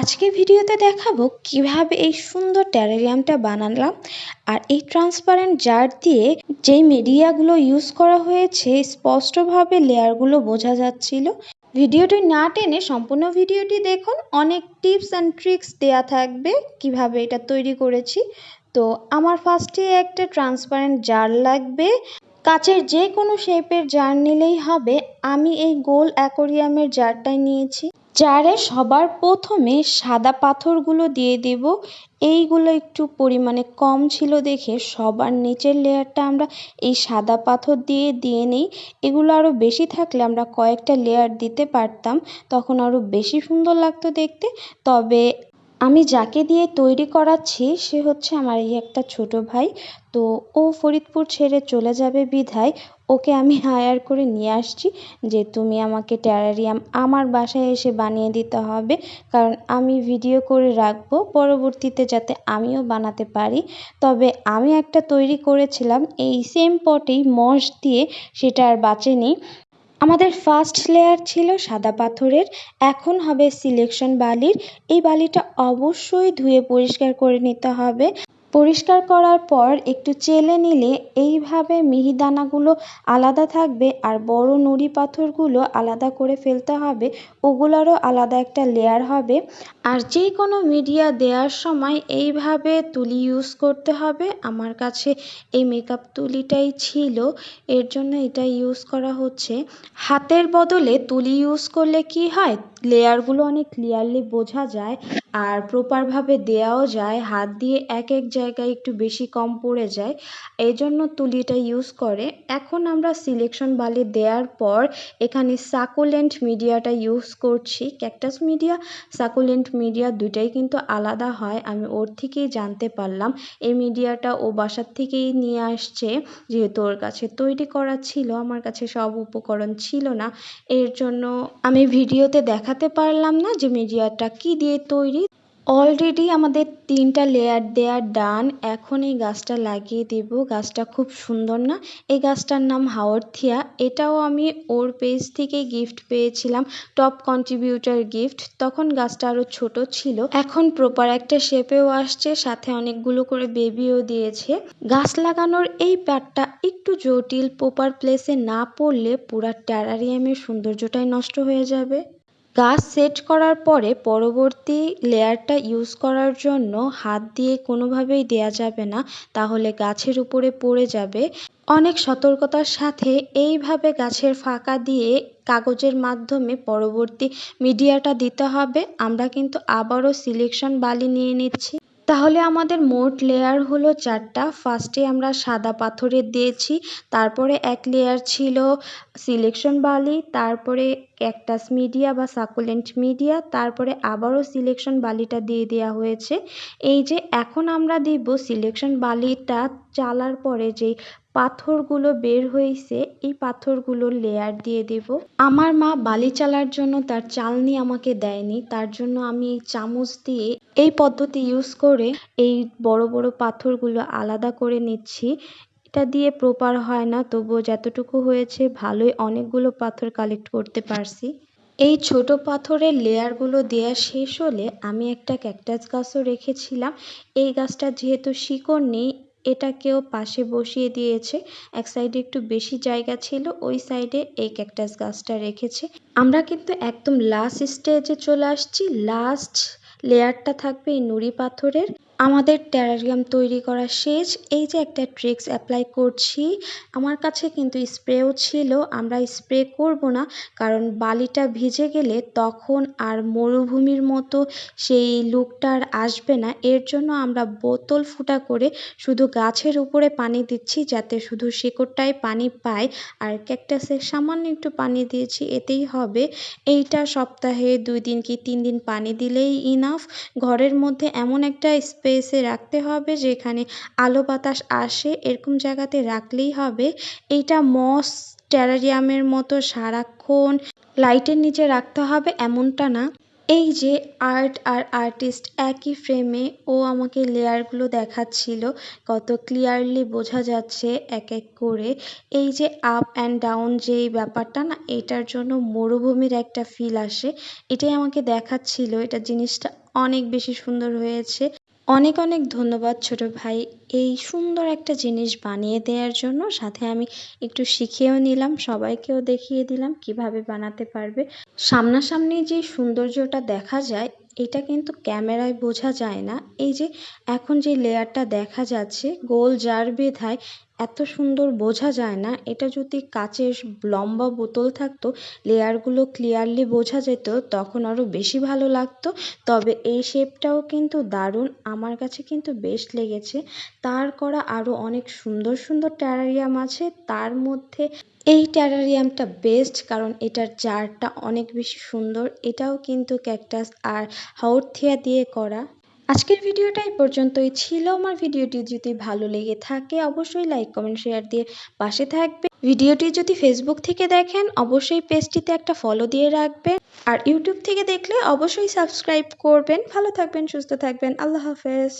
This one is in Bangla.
আজকে ভিডিওতে দেখাবো কীভাবে এই সুন্দর টেরারিয়ামটা বানালাম আর এই ট্রান্সপারেন্ট জার দিয়ে যেই মিডিয়াগুলো ইউজ করা হয়েছে, স্পষ্টভাবে লেয়ারগুলো বোঝা যাচ্ছিল। ভিডিওটি না টেনে সম্পূর্ণ ভিডিওটি দেখুন। অনেক টিপস অ্যান্ড ট্রিক্স দেয়া থাকবে কীভাবে এটা তৈরি করেছি। তো আমার ফার্স্টে একটা ট্রান্সপারেন্ট জার লাগবে। কাচের যে কোনো শেপের জার নিলেই হবে। আমি এই গোল অ্যাকোরিয়ামের জারটাই নিয়েছি। জারে সবার প্রথমে সাদা পাথরগুলো দিয়ে দেব, এইগুলো একটু পরিমাণে কম ছিল দেখে সবার নিচের লেয়ারটা আমরা এই সাদা পাথর দিয়ে দিয়ে নিই। এগুলো আরও বেশি থাকলে আমরা কয়েকটা লেয়ার দিতে পারতাম, তখন আরও বেশি সুন্দর লাগতো দেখতে। তবে আমি যাকে দিয়ে তৈরি করাচ্ছি, সে হচ্ছে আমার এই একটা ছোট ভাই। তো ও ফরিদপুর ছেড়ে চলে যাবে বিধায়। ওকে আমি হায়ার করে নিয়ে আসছি যে, তুমি আমাকে টেরারিয়াম আমার বাসায় এসে বানিয়ে দিতে হবে। কারণ আমি ভিডিও করে রাখব, পরবর্তীতে যাতে আমিও বানাতে পারি। তবে আমি একটা তৈরি করেছিলাম, এই সেম পটেই মশ দিয়ে, সেটা আর বাঁচেনি। আমাদের ফার্স্ট লেয়ার ছিল সাদা পাথরের, এখন হবে সিলেকশন বালির। এই বালিটা অবশ্যই ধুয়ে পরিষ্কার করে নিতে হবে। পরিষ্কার করার পর একটু চেলে নিলে এইভাবে মিহিদানাগুলো আলাদা থাকবে আর বড় নুড়ি পাথরগুলো আলাদা করে ফেলতে হবে। ওগুলোরও আলাদা একটা লেয়ার হবে। আর যে কোনো মিডিয়া দেওয়ার সময় এইভাবে তুলি ইউজ করতে হবে। আমার কাছে এই মেকআপ তুলিটাই ছিল। এর জন্য এটা ইউজ করা হচ্ছে। হাতের বদলে তুলি ইউজ করলে কি হয়? লেয়ারগুলো অনেক ক্লিয়ারলি বোঝা যায়। আর প্রপারভাবে দেওয়াও যায়, হাত দিয়ে এক এক জায়গায় একটু বেশি কম পড়ে যায় এই জন্য তুলিটা ইউজ করে। এখন আমরা সিলেকশন বালি দেওয়ার পর এখানে সাকুলেন্ট মিডিয়াটা ইউজ করছি। ক্যাকটাস মিডিয়া সাকুলেন্ট মিডিয়া দুটাই কিন্তু আলাদা হয়, আমি ওর থেকেই জানতে পারলাম। এই মিডিয়াটা ও বাসার থেকেই নিয়ে আসছে, যেহেতু ওর কাছে তৈরি করা ছিল, আমার কাছে সব উপকরণ ছিল না, এর জন্য আমি ভিডিওতে দেখাতে পারলাম না যে মিডিয়াটা কি দিয়ে তৈরি অলরেডি আমাদের তিনটা লেয়ার দেওয়া ডান এখন এই গাছটা লাগিয়ে দেব। গাছটা খুব সুন্দর না। এই গাছটার নাম হাওয়ারথিয়া এটাও আমি ওর পেজ থেকে গিফট পেয়েছিলাম। টপ কন্ট্রিবিউটার গিফট তখন গাছটা আরও ছোট ছিল। এখন প্রপার একটা শেপেও আসছে। সাথে অনেকগুলো করে বেবিও দিয়েছে। গাছ লাগানোর এই প্যাটটা একটু জটিল। প্রপার প্লেসে না পড়লে পুরা টেরারিয়ামের সৌন্দর্যটাই নষ্ট হয়ে যাবে। গাছ সেট করার পরে পরবর্তী লেয়ারটা ইউজ করার জন্য হাত দিয়ে কোনোভাবেই দেয়া যাবে না, তাহলে গাছের উপরে পড়ে যাবে। অনেক সতর্কতার সাথে এইভাবে গাছের ফাঁকা দিয়ে কাগজের মাধ্যমে পরবর্তী মিডিয়াটা দিতে হবে। আমরা কিন্তু আবারও সিলেকশন বালি নিয়ে নিচ্ছি। তাহলে আমাদের মোট লেয়ার হলো চারটা। ফার্স্টে আমরা সাদা পাথরের দিয়েছি, তারপরে এক লেয়ার ছিল সিলেকশন বালি, তারপরে ক্যাকটাস মিডিয়া বা সাকুলেন্ট মিডিয়া তারপরে আবারও সিলেকশন বালিটা দিয়ে দেওয়া হয়েছে। এই যে এখন আমরা দিব সিলেকশন বালিটা চালার পরে যেই পাথরগুলো বের হয়েছে, এই পাথরগুলো লেয়ার দিয়ে দেব। আমার মা বালি চালার জন্য তার চালনি আমাকে দেয়নি, তার জন্য আমি এই চামচ দিয়ে এই পদ্ধতি ইউজ করে এই বড় বড় পাথরগুলো আলাদা করে নিচ্ছি। এটা দিয়ে প্রপার হয় না, তবুও যতটুকু হয়েছে ভালোই অনেকগুলো পাথর কালেক্ট করতে পারছি। এই ছোট পাথরের লেয়ারগুলো দেওয়া শেষ হলে আমি একটা ক্যাকটাস গাছও রেখেছিলাম। এই গাছটা যেহেতু শিকড় নেই, এটাকেও পাশে বসিয়ে দিয়েছে। এক সাইডে একটু বেশি জায়গা ছিল, ওই সাইডে এই ক্যাকটাস গাছটা রেখেছে। আমরা কিন্তু একদম লাস্ট স্টেজে চলে আসছি। লাস্ট লেয়ারটা থাকবে এই নুড়ি পাথরের। আমাদের টেরারিয়াম তৈরি করা শেষ। এই যে একটা ট্রিক্স অ্যাপ্লাই করছি, আমার কাছে কিন্তু স্প্রেও ছিল, আমরা স্প্রে করব না, কারণ বালিটা ভিজে গেলে তখন আর মরুভূমির মতো সেই লুকটা আর আসবে না। এর জন্য আমরা বোতল ফুটা করে শুধু গাছের উপরে পানি দিচ্ছি, যাতে শুধু শিকড়টাই পানি পায়। আর ক্যাকটাসে সামান্য একটু পানি দিয়েছি, এতেই হবে। এইটা সপ্তাহে দুই দিন কি তিন দিন পানি দিলেই ইনাফ ঘরের মধ্যে এমন একটা স্পেসে রাখতে হবে, যেখানে আলো বাতাস আসে এরকম জায়গাতে রাখলেই হবে। এইটা মস, টেরারিয়ামের মতো সারাক্ষণ লাইটের নিচে রাখতে হবে, এমনটা না। এই যে আর্ট আর আর্টিস্ট একই ফ্রেমে ও আমাকে লেয়ারগুলো দেখাচ্ছিল, কত ক্লিয়ারলি বোঝা যাচ্ছে এক এক করে। এই যে আপ অ্যান্ড ডাউন যেই ব্যাপারটা না, এটার জন্য মরুভূমির একটা ফিল আসে। এটাই আমাকে দেখাচ্ছিল, এটা জিনিসটা অনেক বেশি সুন্দর হয়েছে। অনেক অনেক ধন্যবাদ ছোট ভাই এই সুন্দর একটা জিনিস বানিয়ে দেওয়ার জন্য। সাথে আমি একটু শিখেও নিলাম, সবাইকেও দেখিয়ে দিলাম কীভাবে বানাতে পারবে। সামনাসামনি যে সৌন্দর্যটা দেখা যায় এটা কিন্তু ক্যামেরায় বোঝা যায় না। এই যে এখন যে লেয়ারটা দেখা যাচ্ছে, গোল জার বেঁধায় এত সুন্দর বোঝা যায় না। এটা যদি কাচের লম্বা বোতল থাকতো, লেয়ারগুলো ক্লিয়ারলি বোঝা যেত, তখন আরও বেশি ভালো লাগতো। তবে এই শেপটাও কিন্তু দারুণ, আমার কাছে কিন্তু বেস্ট লেগেছে। তার করা আরও অনেক সুন্দর সুন্দর ট্যারারিয়াম আছে। তার মধ্যে এই ট্যারারিয়ামটা বেস্ট কারণ এটার জারটা অনেক বেশি সুন্দর, এটাও কিন্তু ক্যাকটাস আর হাউথিয়া দিয়ে করা। আজকের ভিডিওটা এই পর্যন্তই ছিল। আমার ভিডিওটি যদি ভালো লেগে থাকে, অবশ্যই লাইক কমেন্ট শেয়ার দিয়ে পাশে থাকবে। ভিডিওটি যদি ফেসবুক থেকে দেখেন, অবশ্যই পেজটিতে একটা ফলো দিয়ে রাখবেন। আর ইউটিউব থেকে দেখলে অবশ্যই সাবস্ক্রাইব করবেন। ভালো থাকবেন, সুস্থ থাকবেন। আল্লাহ হাফেজ।